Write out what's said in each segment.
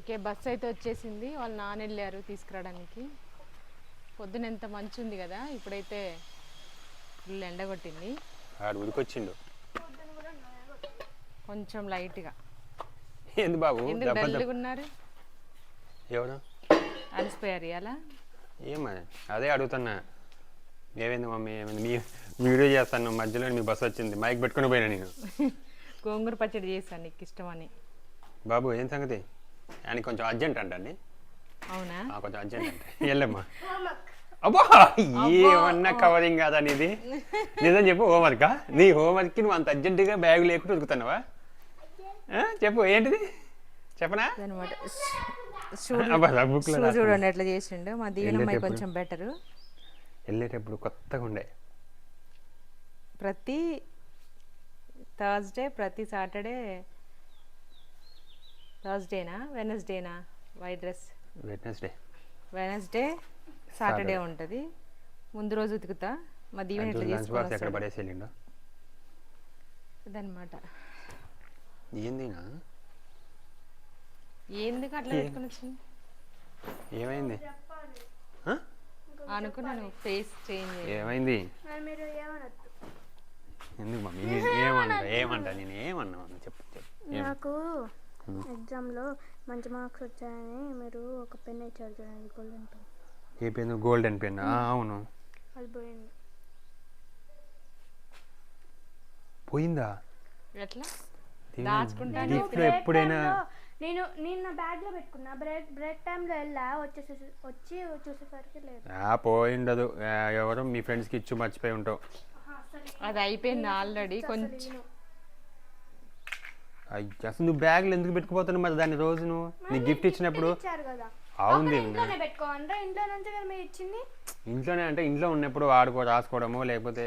Okay bus అయితే వచ్చేసింది. వాళ్ళు నాన్న వెళ్ళారు తీసుకురావడానికి. పొద్దున ఎంత మంచి ఉంది కదా ఇప్పుడైతే ఫుల్ ఎండ కొట్టింది ఆడు ఉరికొచ్చిండు. కొంచెం లైట్గా. ఏంది బాబు? ఎందుకు దెబ్బ దెబ్బ డల్గా ఉన్నారు ఎవరు? అలసిపోయారు ఇలా ఏమని అదే అడుగుతున్నా. ఏమైంది మమ్మీ? ఏమైంది? మీ వీడియో చేస్తాను. మధ్యలో మీ బస్సు వచ్చింది. మైక్ పెట్టుకుని పోయినా నేను. గోంగూర పచ్చడి చేశాను నీకు ఇష్టమని. బాబు ఏం సంగతి? ఆయన కొంచెం అర్జెంట్ అంటండి. అవునా? కొంచెం అర్జెంట్ అంటే. వెళ్ళమ్మా. అబ్బా ఏమన్నా కవరింగ్ కాదా నీది? నిజం చెప్పు హోంవర్కా నీ హోంవర్క్కి నువ్వు అంత అర్జెంటుగా బ్యాగ్ లేకుండా ఉరుకుతున్నావా ఆ, చెప్పు ఏంటిది? చెప్పనా. చూడండి ఎట్లా చేసిండు. మా దీవెనమ్మాయి. కొంచెం బెటరు వెళ్ళేటప్పుడు కొత్తగా ఉండే. ప్రతి థర్స్డే ప్రతి సాటర్డే థర్స్డేనా వెనస్డేనా white dress Wednesday Wednesday Saturday ఉంటుంది. ముందు రోజు ఉతుకుతా. మా దీవెన ఇట్లా బాక్స్ ఎక్కడ చేసుకుని పడేసి వెళ్ళిండు అదనమాట ఏందినా? ఎందుకు అట్లా పెట్టుకుని వచ్చింది ఏమైంది? ఆ? అనుకున్నాను ఫేస్ చేంజ్ ఏమైంది? ఎందుకు మమ్మీ? నేను ఏమంటా? ఏమంటా? నేను ఏమన్నా? చెప్పు చెప్పు. నాకు ఎగ్జామ్లో మంచి మార్క్స్ వచ్చాయని మీరు ఒక పెన్ ఇచ్చారు చూడండి గోల్డెన్ పెన్. ఏ పెన్ గోల్డెన్ పెన్ అవును. అది పోయింది. పోయిందా? ఎట్లా? దీని దాచుకుంటా gift లో ఎప్పుడైనా నేను నేను నా బ్యాగ్లో పెట్టుకున్నా. బ్రేక్ బ్రేక్ టైంలో వెళ్ళా వచ్చేసి వచ్చి చూసేసరికి లేదు. ఆ, పోయిండదు ఎవరో? మీ ఫ్రెండ్స్కి ఇచ్చి మర్చిపోయి ఉంటావు. అది అయిపోయింది ఆల్రెడీ. కొంచెం అయ్య, అసలు నువ్వు బ్యాగ్లో ఎందుకు పెట్టుకుపోతున్నావు మరి దాన్ని రోజు నువ్వు? నీకు గిఫ్ట్ ఇచ్చినప్పుడు? అవును. ఇంట్లోనే ఇంట్లో నుంచి కదా మీరు ఇచ్చింది. ఇంట్లోనే అంటే ఇంట్లో ఉన్నప్పుడు వాడుకో రాసుకోవడమో లేకపోతే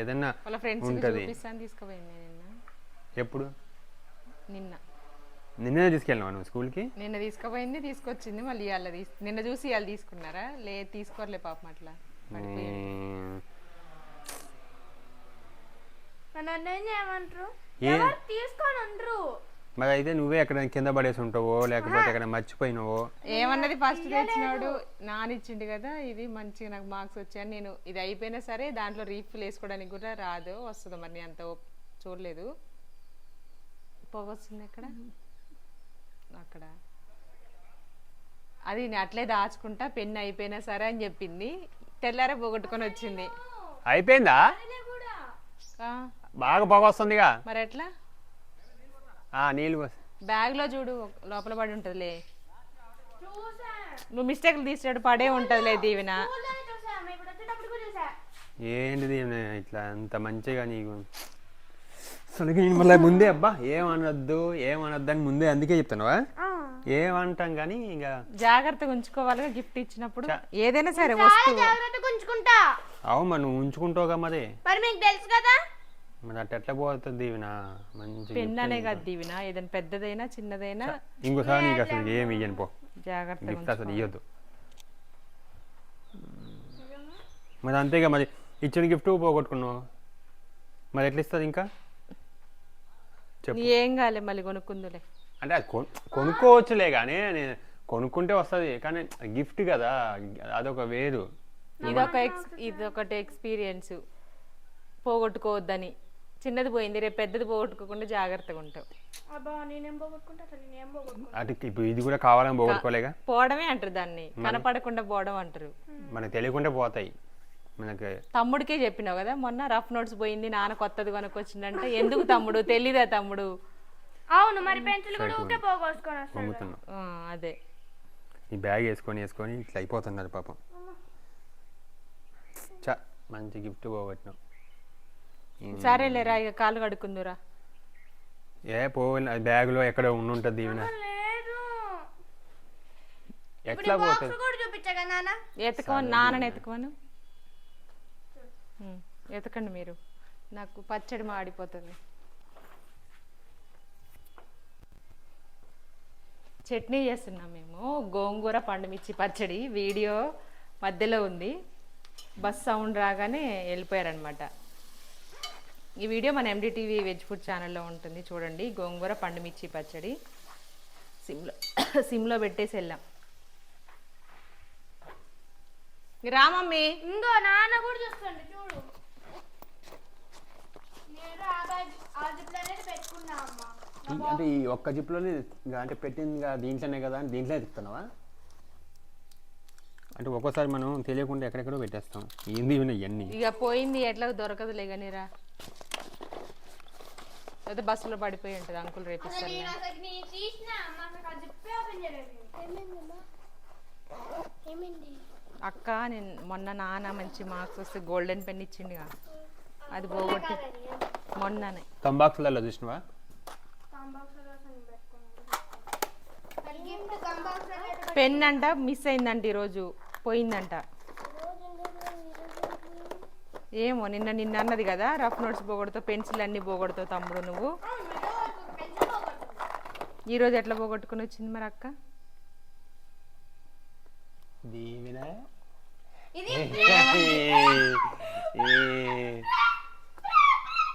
ఏదైనా వాళ్ళ ఫ్రెండ్స్ ఉంటది. చూపిస్తాను తీసుకుపోయింది నిన్న. ఎప్పుడు? నిన్న. నిన్నే తీసుకెళ్ళినావా నువ్వు స్కూల్కి? నిన్న తీసుకుపోయింది తీసుకొచ్చింది మళ్ళీ ఇవాళ తీసు నిన్న చూసి ఇవాళ తీసుకున్నారా? లే తీసుకోరలే పాపం అట్లా. పడిపోయింది. ఏం? తీసుకొని ఉండరు. మరి అయితే నువ్వే ఎక్కడ కింద పడేసి ఉంటావో లేకపోతే ఎక్కడ మర్చిపోయినావో? ఏమన్నది ఫస్ట్ తెచ్చినాడు నానిచ్చిండు కదా ఇది మంచిగా నాకు మార్క్స్ వచ్చాయని నేను ఇది అయిపోయినా సరే దాంట్లో రీఫిల్ వేసుకోవడానికి కూడా రాదు వస్తుంది మరి నేను అంత చూడలేదు. పొగ వస్తుంది ఎక్కడ? అక్కడ. అది నేను అట్లే దాచుకుంటా పెన్ అయిపోయినా సరే అని చెప్పింది తెల్లారే పోగొట్టుకొని వచ్చింది. అయిపోయిందా? కూడా. ఆ, బాగా పొగ వస్తుందిగా మరి ఎట్లా? ఆ, నీళ్ళు పోసి. బ్యాగ్లో చూడు లోపల పడి ఉంటదిలే. నువ్వు మిస్టేక్లు తీసాడు పడే ఉంటుందిలే దీవెన. ఏంటిది ఈమె ఇట్లా అంత మంచిగా నీకు? అసలు నేను మళ్ళీ ముందే అబ్బా ఏమనొద్దు ఏమనొద్దు అని ముందే అందుకే చెప్తున్నావా? ఏమంటాం కానీ ఇంకా జాగ్రత్తగా ఉంచుకోవాలిగా గిఫ్ట్ ఇచ్చినప్పుడు. ఏదైనా సరే వస్తువు. జాగ్రత్తగా ఉంచుకుంటా. అవు మరి నువ్వు ఉంచుకుంటావుగా మరి. మరి మీకు తెలుసు కదా మరి అట్ట ఎట్లా పోతుంది దీవెన? మంచి పెన్ అనే కాదు దీవెన. ఏదైనా పెద్దదైనా చిన్నదైనా. ఇంకోసారి నీకు అసలు ఏమి ఇయ్యను పో. జాగ్రత్తగా గిఫ్ట్ అసలు. ఇవ్వద్దు మరి అంతేగా మరి ఇచ్చిన గిఫ్ట్ పోగొట్టుకున్నావు. మరి ఎట్లా ఇస్తుంది ఇంకా ఏం కాలే మళ్ళీ కొనుక్కుందులే. అంటే అది కొను కొనుక్కోవచ్చులే కానీ నేను కొనుక్కుంటే వస్తుంది. కానీ గిఫ్ట్ కదా అదొక వేరు. ఇదొక ఎక్స్ ఇదొకటి ఎక్స్పీరియన్స్. పోగొట్టుకోవద్దని. చిన్నది పోయింది రేపు పెద్దది పోగొట్టుకోకుండా జాగ్రత్తగా ఉంటావు. అబ్బా నేనేం పోగొట్టుకుంటా? అసలు నేనేం పోగొట్టుకుంటా? అటు ఇప్పుడు ఇది కూడా కావాలని పోగొట్టుకోలేగా? పోవడమే అంటారు దాన్ని. కనపడకుండా పోవడం అంటారు. మనకు తెలియకుండా పోతాయి. మనకి తమ్ముడికే చెప్పినావు కదా మొన్న రఫ్ నోట్స్ పోయింది నాన్న కొత్తది కొనుక్కొచ్చిందంటే ఎందుకు తమ్ముడు? తెలీదా తమ్ముడు? అవును మరి పెన్సిల్ కూడా ఊకే పోగొట్టుకొని వస్తాను పొంగుతున్నాం ఆ, అదే. ఈ బ్యాగ్ వేసుకొని వేసుకొని ఇట్లా అయిపోతున్నారు పాపం. చా మంచి గిఫ్ట్ పోగొట్టినాం. సరేలేరా ఇక కాలు కడుక్కుందురా. ఏ పోవాలి అది బ్యాగ్లో ఎక్కడ ఉండుంటుంది లేదు. ఎట్లా పోతుంది? ఎతకమని నాన్నని ఎతకమను ఉమ్, ఎతకండి మీరు. నాకు పచ్చడి మాడిపోతుంది. చట్నీ చేస్తున్నాం మేము. గోంగూర పండుమిర్చి పచ్చడి. వీడియో మధ్యలో ఉంది. బస్ సౌండ్ రాగానే వెళ్ళిపోయారనమాట ఈ వీడియో మన ఎండిటీవీ వెజ్ ఫుడ్ ఛానల్లో ఉంటుంది. చూడండి. గోంగూర పండుమిర్చి పచ్చడి. సిమ్లో సిమ్లో పెట్టేసి వెళ్ళాం. రామమ్మి ఇంకో నాన్న కూడా చూస్తుండే. చూడు. నేను ఆ బ్యాగ్ ఆ జిప్లో అనేది పెట్టుకున్నా అమ్మ. ఈ- అంటే ఈ ఒక్క జిప్లోనే అంటే పెట్టింది ఇంకా దీంట్లోనే కదా అని దీంట్లోనే తిప్పుతున్నావా? అంటే ఒక్కోసారి మనం తెలియకుండా ఎక్కడెక్కడో పెట్టేస్తాం. ఏంది ఇవన్నీ? ఇవన్నీ ఇక పోయింది. ఎట్లా దొరకదులే కానీ రా. అయితే బస్సులో పడిపోయి ఉంటుంది అంకుల్ ఏమైంది? అక్క నేను మొన్న నాన్న మంచి మార్క్స్ వస్తే గోల్డెన్ పెన్ ఇచ్చిండుగా. అది పోగొట్టి మొన్ననే. కంబాక్స్లలో చూసినవా? పెన్ అంట మిస్ అయిందంట ఈరోజు పోయిందంట. ఏమో నిన్న నిన్న అన్నది కదా రఫ్ నోట్స్ పోగొడతావు పెన్సిల్ అన్ని పోగొడతావు తమ్ముడు నువ్వు. ఈరోజు ఎట్లా పోగొట్టుకుని వచ్చింది మరి అక్క?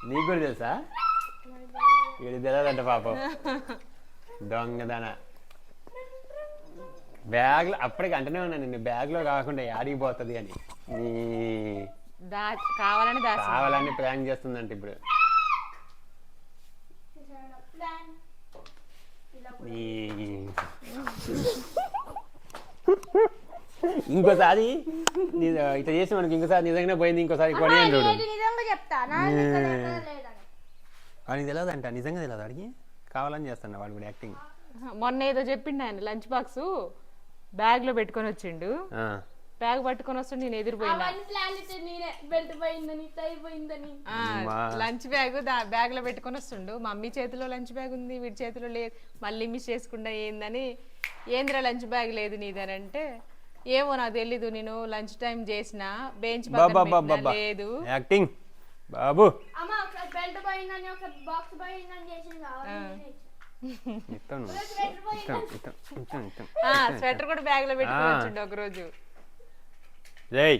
నీకు కూడా తెలుసా? ఇది తెలియదంట పాపం. దొంగదన. బ్యాగ్లో అప్పటికి అంటనే ఉన్నాను నేను బ్యాగ్లో కాకుండా యాడికి పోతుంది అని. కావాలని కావాలని ప్లాన్ చేస్తుందంట ఇప్పుడు. ఇంకోసారి ఇట్లా చేసి మనకి ఇంకోసారి నిజంగానే పోయింది ఇంకోసారి కొని అని చూడు. లేదు నిజంగా వాడికి నిజంగా తెలియదు వాడికి. కావాలని చేస్తాను వాడు కూడా యాక్టింగ్. మొన్న ఏదో చెప్పిండు ఆయన లంచ్ బాక్స్ బ్యాగ్లో పెట్టుకొని వచ్చిండు. బ్యాగ్ పట్టుకొని వస్తుండే నేను ఎదురుపోయినా. అవన్నీ ప్లాన్ చేస్తే నేనే బెల్ట్ పోయిందని టై పోయిందని ఆ, అమ్మా. లంచ్ బ్యాగ్ దా బ్యాగ్లో పెట్టుకొని వస్తుండు. మమ్మీ చేతిలో లంచ్ బ్యాగ్ ఉంది వీడి చేతిలో లేదు. మళ్ళీ మిస్ చేసుకుండా ఏందని. ఏంద్రా లంచ్ బ్యాగ్ లేదు నీదని అంటే ఏమో నాకు తెలీదు నేను లంచ్ టైం చేసిన. బెంచ్ బాబా లేదు. యాక్టింగ్. బాబు. అమ్మ ఒకసారి బెల్ట్ పోయిందని ఒకసారి బాక్స్ పోయిందని చేసింది కావాలి ఇస్తాను స్వెటర్ ఆ కూడా బ్యాగ్లో పెట్టుకొని. వచ్చిండు ఒక రోజు జై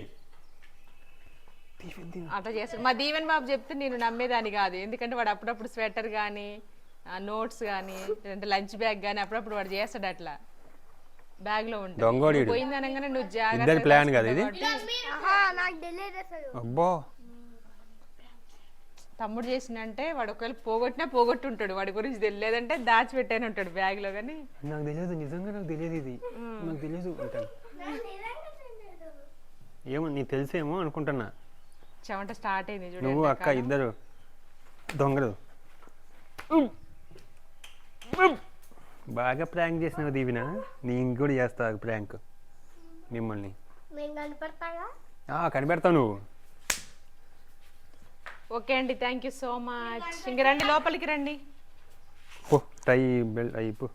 అట్లా చేస్తాడు మా దీవెన్ బాబు చెప్తే నేను నమ్మేదాన్ని కాదు. ఎందుకంటే వాడు అప్పుడప్పుడు స్వెటర్ కానీ నోట్స్ కానీ అంటే లంచ్ బ్యాగ్ కానీ అప్పుడప్పుడు వాడు చేస్తాడు అట్లా. బ్యాగ్లో ఈడు. పోయింది అనగానే నువ్వు ఇద్దరి జాగ్రత్తగా ప్లాన్ కదా ఇది? అబ్బో. తమ్ముడు చేసినంటే వాడు ఒకవేళ పోగొట్టినా పోగొట్టుంటాడు. వాడి గురించి తెలియదంటే దాచిపెట్టాను ఉంటాడు బ్యాగ్లో కానీ నాకు తెలియదు. నిజంగా నాకు తెలియదు ఇది. నాకు తెలియదు. అంటాను ఏమో నీకు తెలిసేమో అనుకుంటున్నా. చెమట స్టార్ట్ అయింది చూడు నువ్వు అక్క. ఇద్దరు దొంగలు. బాగా ప్రాంక్ చేసినావు దీవిన. నేను కూడా చేస్తా ప్రాంక్ మిమ్మల్ని. మేము కనపడతాగా ఆ, కనిపెడతావు నువ్వు. ఓకే అండి థ్యాంక్ యూ సో మచ్ ఇంక రండి లోపలికి రండి. పో టై బెల్ అయిపో